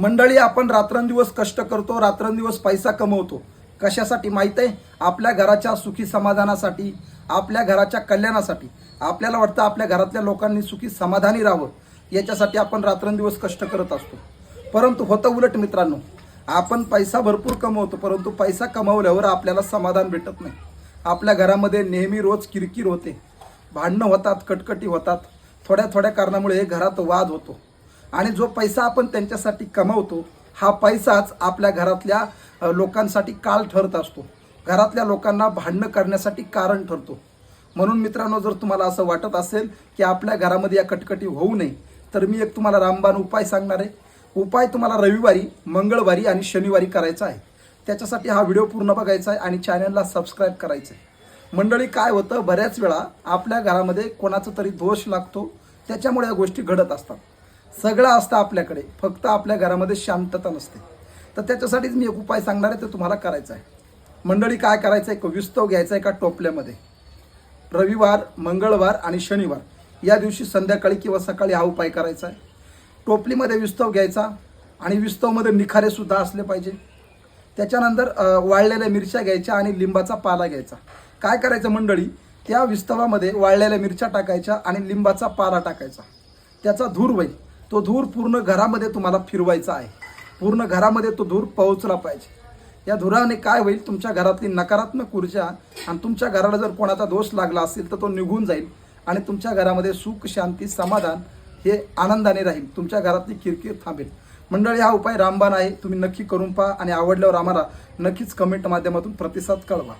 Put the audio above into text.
मंडळी आपण रात्रंदिवस कष्ट करतो रात्रंदिवस पैसा कमवतो. कशासाठी माहीत आहे? आपल्या घराच्या सुखी समाधानासाठी आपल्या घराच्या कल्याणासाठी. आपल्याला वाटतं आपल्या घरातल्या लोकांनी सुखी समाधानी राहावं. याच्यासाठी आपण रात्रंदिवस कष्ट करत असतो. परंतु होतं उलट मित्रांनो आपण पैसा भरपूर कमवतो परंतु पैसा कमवल्यावर आपल्याला समाधान भेटत नाही. आपल्या घरामध्ये नेहमी रोज किरकिर होते. भांडणं होतात कटकटी होतात. थोड्या थोड्या कारणामुळे घरात वाद होतो. आणि जो पैसा आपण त्यांच्यासाठी कमवतो हा पैसाच आपल्या घरातल्या लोकांसाठी काळ ठरत असतो. घरातल्या लोकांना भांडणं करण्यासाठी कारण ठरतो. म्हणून मित्रांनो जर तुम्हाला असं वाटत असेल की आपल्या घरामध्ये या कटकटी होऊ नये तर मी एक तुम्हाला रामबाण उपाय सांगणार आहे. उपाय तुम्हाला रविवारी मंगळवारी आणि शनिवारी करायचा आहे. त्याच्यासाठी हा व्हिडिओ पूर्ण बघायचा आहे आणि चॅनलला सबस्क्राईब करायचं आहे. मंडळी काय होतं? बऱ्याच वेळा आपल्या घरामध्ये कोणाचा तरी दोष लागतो त्याच्यामुळे या गोष्टी घडत असतात. सगळं असतं आपल्याकडे. फक्त आपल्या घरामध्ये शांतता नसते. तर त्याच्यासाठीच मी एक उपाय सांगणार आहे ते तुम्हाला करायचा आहे. मंडळी काय करायचं आहे विस्तव घ्यायचा आहे का टोपल्यामध्ये. रविवार मंगळवार आणि शनिवार. या दिवशी संध्याकाळी किंवा सकाळी हा उपाय करायचा आहे. टोपलीमध्ये विस्तव घ्यायचा आणि विस्तवमध्ये निखारेसुद्धा असले पाहिजे. त्याच्यानंतर वाळलेल्या मिरच्या घ्यायच्या आणि लिंबाचा पाला घ्यायचा. काय करायचं मंडळी? त्या विस्तवामध्ये वाळलेल्या मिरच्या टाकायच्या आणि लिंबाचा पाला टाकायचा. त्याचा धूर होईल. तो धूर पूर्ण घरामध्ये तुम्हाला फिरवायचा आहे. पूर्ण घरामध्ये तो धूर पोहोचला पाहिजे. या धुराने काय होईल? तुमच्या घरातली नकारात्मक ऊर्जा आणि तुमच्या घराला जर कोणाचा दोष लागला असेल तर तो निघून जाईल आणि तुमच्या घरामध्ये सुख शांती समाधान हे आनंदाने राहील. तुमच्या घरातली किरकिर थांबेल. मंडळी हा उपाय रामबाण आहे. तुम्ही नक्की करून पहा आणि आवडल्यावर आम्हाला नक्कीच कमेंट माध्यमातून प्रतिसाद कळवा.